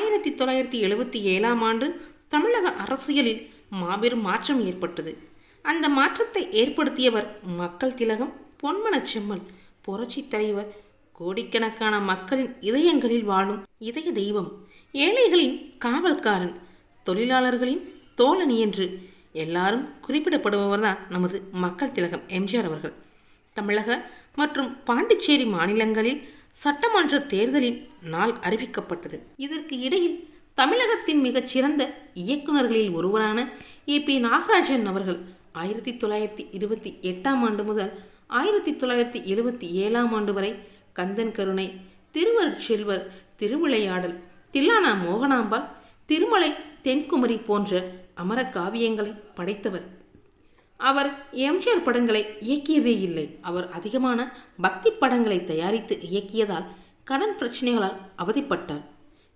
ஆயிரத்தி தொள்ளாயிரத்தி எழுபத்தி ஏழாம் ஆண்டு தமிழக அரசியலில் மாபெரும் மாற்றம் ஏற்பட்டது. அந்த மாற்றத்தை ஏற்படுத்தியவர் மக்கள் திலகம் பொன்மனச் செம்மல் புரட்சி தலைவர் கோடிக்கணக்கான மக்களின் இதயங்களில் வாழும் இதய தெய்வம் ஏழைகளின் காவல்காரன் தொழிலாளர்களின் தோழனி என்று எல்லாரும் குறிப்பிடப்படுபவர்தான் நமது மக்கள் திலகம் எம்ஜிஆர் அவர்கள். தமிழக மற்றும் பாண்டிச்சேரி மாநிலங்களில் சட்டமன்ற தேர்தலின் நாள் அறிவிக்கப்பட்டது. இதற்கு இடையில் தமிழகத்தின் மிகச்சிறந்த இயக்குநர்களில் ஒருவரான ஏ பி நாகராஜன் அவர்கள் ஆயிரத்தி தொள்ளாயிரத்தி இருபத்தி எட்டாம் ஆண்டு முதல் ஆயிரத்தி தொள்ளாயிரத்தி எழுபத்தி ஏழாம் ஆண்டு வரை கந்தன் கருணை திருவருட்செல்வர் திருவிளையாடல் தில்லானா மோகனாம்பாள் திருமலை தென்குமரி போன்ற அமர காவியங்களை படைத்தவர். அவர் எம்ஜிஆர் படங்களை இயக்கியதே இல்லை. அவர் அதிகமான பக்தி படங்களை தயாரித்து இயக்கியதால் கடன் பிரச்சனைகளால் அவதிப்பட்டார்.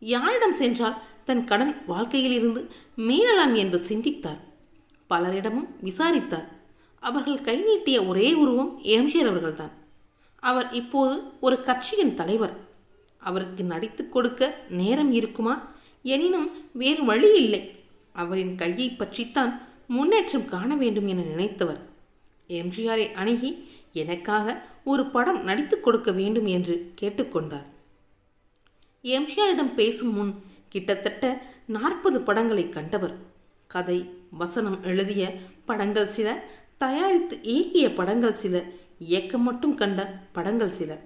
யாரிடம் சென்றால் தன் கடன் வாழ்க்கையிலிருந்து மீளலாம் என்று சிந்தித்தார். பலரிடமும் விசாரித்தார். அவர்கள் கை நீட்டிய ஒரே உருவம் எம்ஜிஆர் அவர்கள்தான். அவர் இப்போது ஒரு கட்சியின் தலைவர். அவருக்கு நடித்துக் கொடுக்க நேரம் இருக்குமா? எனினும் வேறு வழி இல்லை. அவரின் கையை பற்றித்தான் முன்னேற்றம் காண வேண்டும் என நினைத்தவர். எம்ஜிஆரை அணுகி எனக்காக ஒரு படம் நடித்துக் கொடுக்க வேண்டும் என்று கேட்டுக்கொண்டார் எம்ஜிஆரிடம் பேசும் முன் கிட்டத்தட்ட நாற்பது படங்களை கண்டவர். கதை வசனம் எழுதிய படங்கள் சில தயாரித்து இயக்கிய படங்கள் சில இயக்கம் மட்டும் கண்ட படங்கள் சில.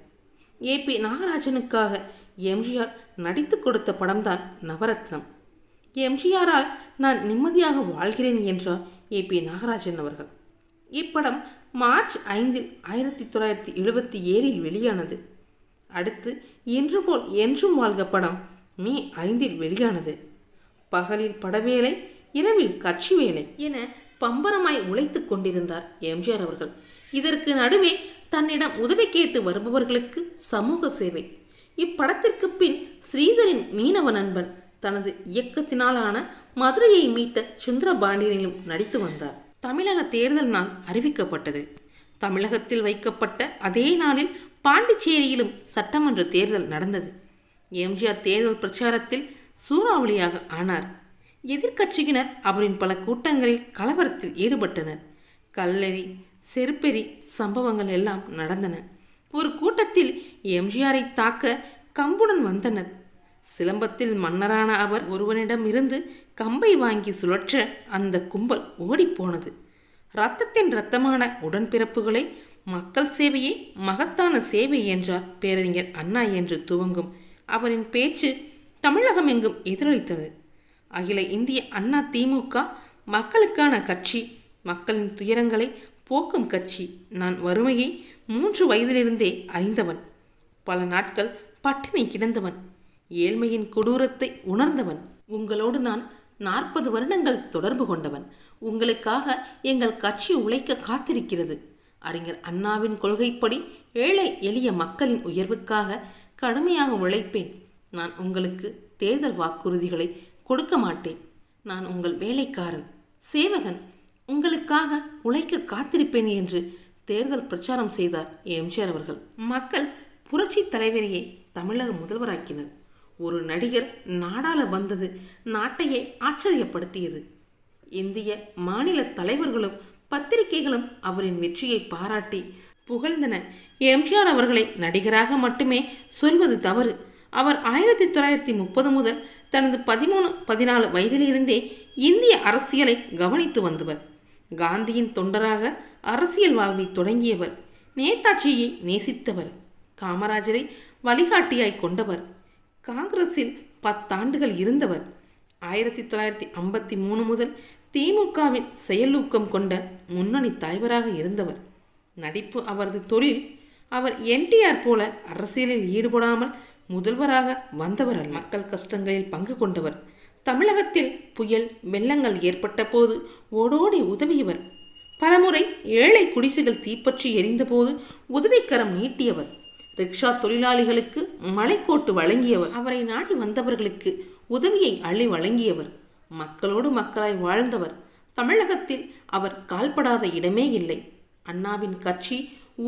ஏ. பி. நாகராஜனுக்காக எம்ஜிஆர் நடித்து கொடுத்த படம்தான் நவரத்னம். எம்ஜிஆரால் நான் நிம்மதியாக வாழ்கிறேன் என்றார் ஏ பி நாகராஜன் அவர்கள். இப்படம் மார்ச் ஐந்தில் ஆயிரத்தி தொள்ளாயிரத்தி எழுபத்தி ஏழில் வெளியானது. அடுத்து இன்று போல் என்றும் வாழ்க படம் மே ஐந்தில் வெளியானது. பகலில் படவேலை இரவில் கட்சி வேலை என பம்பரமாய் உழைத்துக் கொண்டிருந்தார் எம்ஜிஆர் அவர்கள். இதற்கு நடுவே தன்னிடம் உதவி கேட்டு வருபவர்களுக்கு சமூக சேவை. இப்படத்திற்கு பின் ஸ்ரீதரின் மீனவ நண்பன் தனது இயக்கத்தினாலான மதுரையை மீட்ட சுந்தரபாண்டியனிலும் நடித்து வந்தார். தமிழக தேர்தல் நாள் அறிவிக்கப்பட்டது. தமிழகத்தில் வைக்கப்பட்ட அதே நாளில் பாண்டிச்சேரியிலும் சட்டமன்ற தேர்தல் நடந்தது. எம்ஜிஆர் தேர்தல் பிரச்சாரத்தில் சூறாவளியாக ஆனார். எதிர்க்கட்சியினர் அவரின் பல கூட்டங்களில் கலவரத்தில் ஈடுபட்டனர். கல்லறி செருப்பெறி சம்பவங்கள் எல்லாம் நடந்தன. ஒரு கூட்டத்தில் எம்ஜிஆரை தாக்க கம்புடன் வந்தனர். சிலம்பத்தில் மன்னரான அவர் ஒருவனிடம் இருந்து கம்பை வாங்கி சுழற்ற அந்த கும்பல் ஓடிப்போனது. இரத்தத்தின் இரத்தமான உடன்பிறப்புகளை மக்கள் சேவையே மகத்தான சேவை என்றார் பேரறிஞர் அண்ணா என்று துவங்கும் அவரின் பேச்சு தமிழகம் எங்கும் எதிரொலித்தது. அகில இந்திய அண்ணா திமுக மக்களுக்கான கட்சி மக்களின் துயரங்களை போக்கும் கட்சி. நான் வறுமையை மூன்று வயதிலிருந்தே அறிந்தவன். பல நாட்கள் பட்டினி கிடந்தவன். ஏழ்மையின் கொடூரத்தை உணர்ந்தவன். உங்களோடு நான் நாற்பது வருடங்கள் தொடர்பு கொண்டவன். உங்களுக்காக எங்கள் கட்சி உழைக்க காத்திருக்கிறது. அறிஞர் அண்ணாவின் கொள்கைப்படி ஏழை எளிய மக்களின் உயர்வுக்காக கடுமையாக உழைப்பேன். நான் உங்களுக்கு தேர்தல் வாக்குறுதிகளை கொடுக்க மாட்டேன். நான் உங்கள் வேலைக்காரன் சேவகன். உங்களுக்காக உழைக்க காத்திருப்பேன் என்று தேர்தல் பிரச்சாரம் செய்தார் எம்ஜிஆர் அவர்கள். மக்கள் புரட்சி தலைவரையே தமிழக முதல்வராக்கினர். ஒரு நடிகர் நாடாள வந்தது நாட்டையே ஆச்சரியப்படுத்தியது. இந்திய மாநில தலைவர்களும் பத்திரிகைகளும் அவரின் வெற்றியை பாராட்டி புகழ்ந்தன. எம்ஜிஆர் அவர்களை நடிகராக மட்டுமே சொல்வது தவறு. அவர் ஆயிரத்தி தொள்ளாயிரத்தி முப்பது முதல் தனது பதிமூணு பதினாலு வயதிலிருந்தே இந்திய அரசியலை கவனித்து வந்தவர். காந்தியின் தொண்டராக அரசியல் வாழ்வை தொடங்கியவர். நேதாஜியை நேசித்தவர். காமராஜரை வழிகாட்டியாய் கொண்டவர். காங்கிரஸில் பத்தாண்டுகள் இருந்தவர். ஆயிரத்தி தொள்ளாயிரத்தி ஐம்பத்தி மூணு முதல் திமுகவின் செயலூக்கம் கொண்ட முன்னணி தலைவராக இருந்தவர். நடிப்பு அவரது தொழில் அவர் என்டிஆர் போல அரசியலில் ஈடுபடாமல் முதல்வராக வந்தவர் அல்ல. மக்கள் கஷ்டங்களில் பங்கு கொண்டவர். தமிழகத்தில் புயல் வெள்ளங்கள் ஏற்பட்ட போது ஓடோடி உதவியவர். பலமுறை ஏழை குடிசைகள் தீப்பற்றி எரிந்தபோது உதவிக்கரம் நீட்டியவர். ரிக்ஷா தொழிலாளிகளுக்கு மலைக்கோட்டு வழங்கியவர். அவரை நாடி வந்தவர்களுக்கு உதவியை அள்ளி வழங்கியவர். மக்களோடு மக்களாய் வாழ்ந்தவர். தமிழகத்தில் அவர் கால்படாத இடமே இல்லை. அண்ணாவின் கட்சி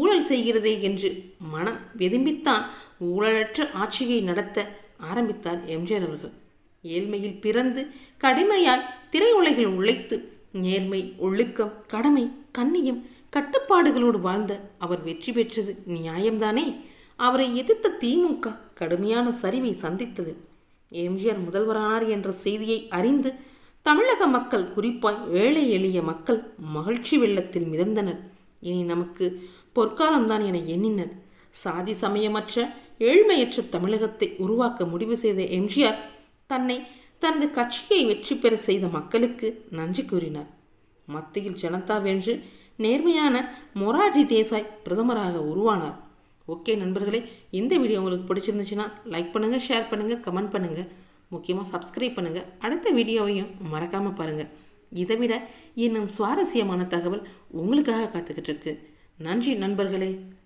ஊழல் செய்கிறதே என்று மனம் வெதும்பித்தான் ஊழலற்ற ஆட்சியை நடத்த ஆரம்பித்தார் எம்ஜிஆர் அவர்கள். ஏழ்மையில் பிறந்து கடுமையாய் திரையுலகில் உழைத்து நேர்மை ஒழுக்கம் கடமை கண்ணியம் கட்டுப்பாடுகளோடு வாழ்ந்த அவர் வெற்றி பெற்றது நியாயம்தானே? அவரை எதிர்த்த திமுக கடுமையான சரிவை சந்தித்தது. எம்ஜிஆர் முதல்வரானார் என்ற செய்தியை அறிந்து தமிழக மக்கள் குறிப்பாய் ஏழை எளிய மக்கள் மகிழ்ச்சி வெள்ளத்தில் மிதந்தனர். இனி நமக்கு பொற்காலம்தான் என எண்ணினர். சாதி சமயமற்ற ஏழ்மையற்ற தமிழகத்தை உருவாக்க முடிவு செய்த எம்ஜிஆர் தன்னை தனது கட்சியை வெற்றி பெற செய்த மக்களுக்கு நன்றி கூறினார். மத்தியில் ஜனதா வென்று நேர்மையான மொராஜி தேசாய் பிரதமராக உருவானார். ஓகே நண்பர்களே இந்த வீடியோ உங்களுக்கு பிடிச்சிருந்துச்சுன்னா லைக் பண்ணுங்கள் ஷேர் பண்ணுங்கள் கமெண்ட் பண்ணுங்கள் முக்கியமாக சப்ஸ்கிரைப் பண்ணுங்கள் அடுத்த வீடியோவையும் மறக்காமல் பாருங்கள் இதை விட இன்னும் சுவாரஸ்யமான தகவல் உங்களுக்காக காத்துக்கிட்டு இருக்கு. நன்றி நண்பர்களே.